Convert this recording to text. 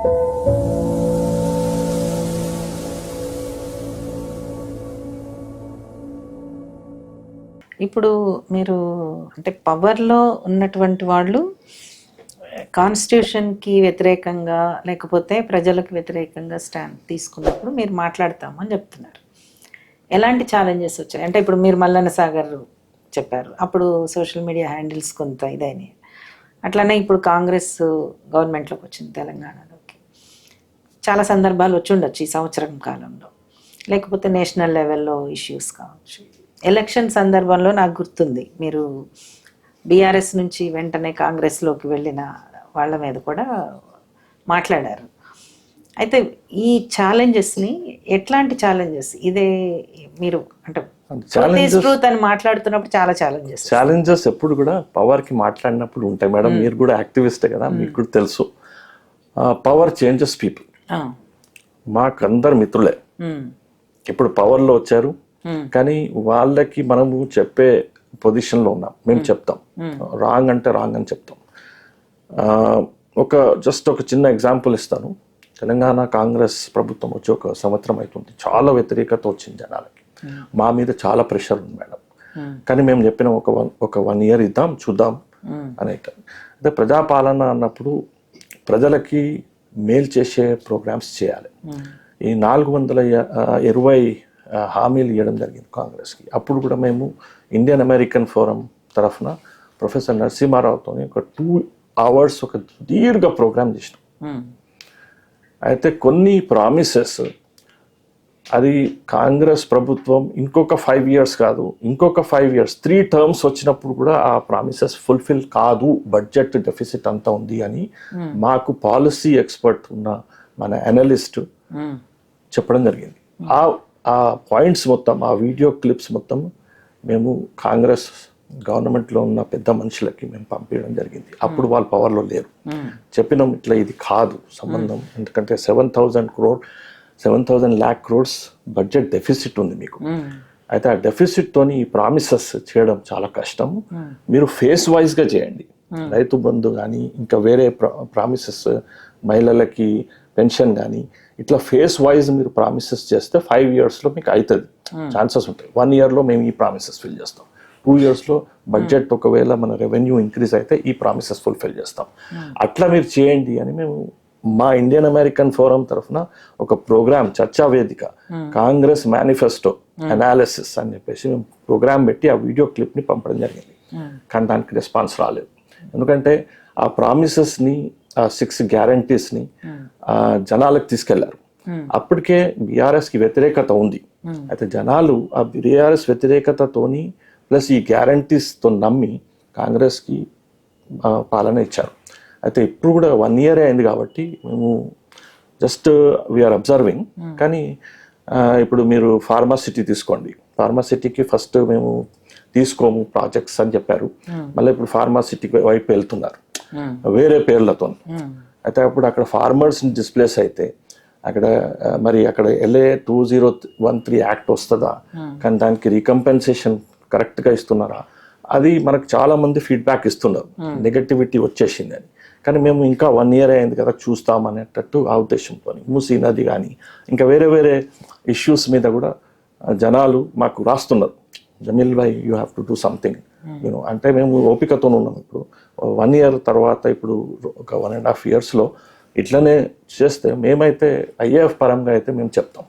ఇప్పుడు మీరు అంటే పవర్లో ఉన్నటువంటి వాళ్ళు కాన్స్టిట్యూషన్కి వ్యతిరేకంగా లేకపోతే ప్రజలకు వ్యతిరేకంగా స్టాండ్ తీసుకున్నప్పుడు మీరు మాట్లాడతామని చెప్తున్నారు. ఎలాంటి ఛాలెంజెస్ వచ్చాయి? అంటే ఇప్పుడు మీరు మల్లన్న సాగర్ చెప్పారు అప్పుడు సోషల్ మీడియా హ్యాండిల్స్ కొంత ఇదైనాయి. అట్లానే ఇప్పుడు కాంగ్రెస్ గవర్నమెంట్లోకి వచ్చింది తెలంగాణలో. చాలా సందర్భాలు వచ్చి ఉండొచ్చు ఈ సంవత్సరం కాలంలో. లేకపోతే నేషనల్ లెవెల్లో ఇష్యూస్ కావచ్చు. ఎలక్షన్ సందర్భంలో నాకు గుర్తుంది. మీరు బీఆర్ఎస్ నుంచి వెంటనే కాంగ్రెస్లోకి వెళ్ళిన వాళ్ళ మీద కూడా మాట్లాడారు. అయితే ఈ ఛాలెంజెస్ని ఎట్లాంటి ఛాలెంజెస్ ఇదే మీరు అంటే అని మాట్లాడుతున్నప్పుడు చాలా ఛాలెంజెస్ ఛాలెంజెస్ ఎప్పుడు కూడా పవర్కి మాట్లాడినప్పుడు ఉంటాయి. మేడం మీరు కూడా యాక్టివిస్టే కదా మీకు కూడా తెలుసు. పవర్ చేంజెస్ పీపుల్ మాకు అందరు మిత్రులే. ఇప్పుడు power లో వచ్చారు కానీ వాళ్ళకి మనము చెప్పే పొజిషన్లో ఉన్నాం. మేము చెప్తాం. రాంగ్ అంటే రాంగ్ అని చెప్తాం. ఒక జస్ట్ ఒక చిన్న ఎగ్జాంపుల్ ఇస్తాను. తెలంగాణ కాంగ్రెస్ ప్రభుత్వం వచ్చి ఒక సంవత్సరం అవుతుంది. చాలా వ్యతిరేకత వచ్చింది జనాలకి. మా మీద చాలా ప్రెషర్ ఉంది మేడం. కానీ మేము చెప్పిన ఒక వన్ ఒక వన్ ఇయర్ ఇద్దాం చూద్దాం అని అయితే అంటే ప్రజాపాలన అన్నప్పుడు ప్రజలకి మేలు చేసే ప్రోగ్రామ్స్ చేయాలి. ఈ నాలుగు వందల ఇరవై హామీలు ఇవ్వడం జరిగింది కాంగ్రెస్కి. అప్పుడు కూడా మేము ఇండియన్ అమెరికన్ ఫోరం తరఫున ప్రొఫెసర్ నరసింహారావుతో ఒక టూ అవర్స్ ఒక దీర్ఘ ప్రోగ్రామ్ చేసినాం. అయితే కొన్ని ప్రామిసెస్ అది కాంగ్రెస్ ప్రభుత్వం ఇంకొక ఫైవ్ ఇయర్స్ కాదు ఇంకొక ఫైవ్ ఇయర్స్ త్రీ టర్మ్స్ వచ్చినప్పుడు కూడా ఆ ప్రామిసెస్ ఫుల్ఫిల్ కాదు బడ్జెట్ డెఫిసిట్ అంతా ఉంది అని మాకు పాలసీ ఎక్స్పర్ట్ ఉన్న మన అనలిస్ట్ చెప్పడం జరిగింది. ఆ ఆ పాయింట్స్ మొత్తం ఆ వీడియో క్లిప్స్ మొత్తం మేము కాంగ్రెస్ గవర్నమెంట్లో ఉన్న పెద్ద మనుషులకి మేము పంపించడం జరిగింది. అప్పుడు వాళ్ళు పవర్లో లేరు. చెప్పినాం ఇట్లా ఇది కాదు సంబంధం. ఎందుకంటే seven thousand crore seven thousand lakh crores budget deficit ఉంది మీకు. అయితే ఆ డెఫిసిట్ తోని ఈ ప్రామిసెస్ చేయడం చాలా కష్టం మీరు ఫేస్ వైజ్గా చేయండి. రైతు బంధు కానీ ఇంకా వేరే ప్రామిసెస్ మహిళలకి పెన్షన్ కానీ ఇట్లా ఫేస్ వైజ్ మీరు ప్రామిసెస్ చేస్తే ఫైవ్ ఇయర్స్లో మీకు అవుతుంది ఛాన్సెస్ ఉంటాయి. వన్ ఇయర్లో మేము ఈ ప్రామిసెస్ ఫిల్ చేస్తాం. టూ ఇయర్స్లో బడ్జెట్ ఒకవేళ మన రెవెన్యూ ఇంక్రీజ్ అయితే ఈ ప్రామిసెస్ ఫుల్ఫిల్ చేస్తాం. అట్లా మీరు చేయండి అని మేము మా ఇండియన్ అమెరికన్ ఫోరం తరఫున ఒక ప్రోగ్రామ్ చర్చా వేదిక కాంగ్రెస్ మేనిఫెస్టో అనాలిసిస్ అని చెప్పేసి మేము ప్రోగ్రామ్ పెట్టి ఆ వీడియో క్లిప్ని పంపడం జరిగింది. కానీ దానికి రెస్పాన్స్ రాలేదు. ఎందుకంటే ఆ ప్రామిసెస్ని ఆ సిక్స్ గ్యారంటీస్ని ఆ జనాలకు తీసుకెళ్ళారు. అప్పటికే బీఆర్ఎస్కి వ్యతిరేకత ఉంది. అయితే జనాలు ఆ బీఆర్ఎస్ వ్యతిరేకతతోని ప్లస్ ఈ గ్యారంటీస్తో నమ్మి కాంగ్రెస్కి ఆ, పాలన ఇచ్చారు. అయితే ఇప్పుడు కూడా వన్ ఇయరే అయింది కాబట్టి మేము జస్ట్ వీఆర్ అబ్జర్వింగ్ కానీ ఇప్పుడు మీరు ఫార్మాసిటీ తీసుకోండి. ఫార్మాసిటీకి ఫస్ట్ మేము తీసుకోము ప్రాజెక్ట్స్ అని చెప్పారు. మళ్ళీ ఇప్పుడు ఫార్మాసిటీ వైపు వెళ్తున్నారు. వేరే పేర్లతో. అయితే అప్పుడు అక్కడ ఫార్మర్స్ డిస్ప్లేస్ అయితే అక్కడ మరి అక్కడ LA two zero one three act వస్తుందా? కానీ దానికి రీకంపెన్సేషన్ కరెక్ట్గా ఇస్తున్నారా? అది మనకు చాలా మంది ఫీడ్బ్యాక్ ఇస్తున్నారు. నెగటివిటీ వచ్చేసింది అని. కానీ మేము ఇంకా వన్ ఇయర్ అయింది కదా చూస్తాం అనేటట్టు ఆ ఉద్దేశంతో మూసీ నది కానీ ఇంకా వేరే వేరే ఇష్యూస్ మీద కూడా జనాలు మాకు రాస్తున్నారు. Jameel bhai you have to do something you know అంటే మేము ఓపికతో ఉన్నాం ఇప్పుడు. వన్ ఇయర్ తర్వాత ఇప్పుడు ఒక వన్ అండ్ హాఫ్ ఇయర్స్లో ఇట్లనే చేస్తే మేమైతే ఐఏఎఫ్ పరంగా అయితే మేము చెప్తాం.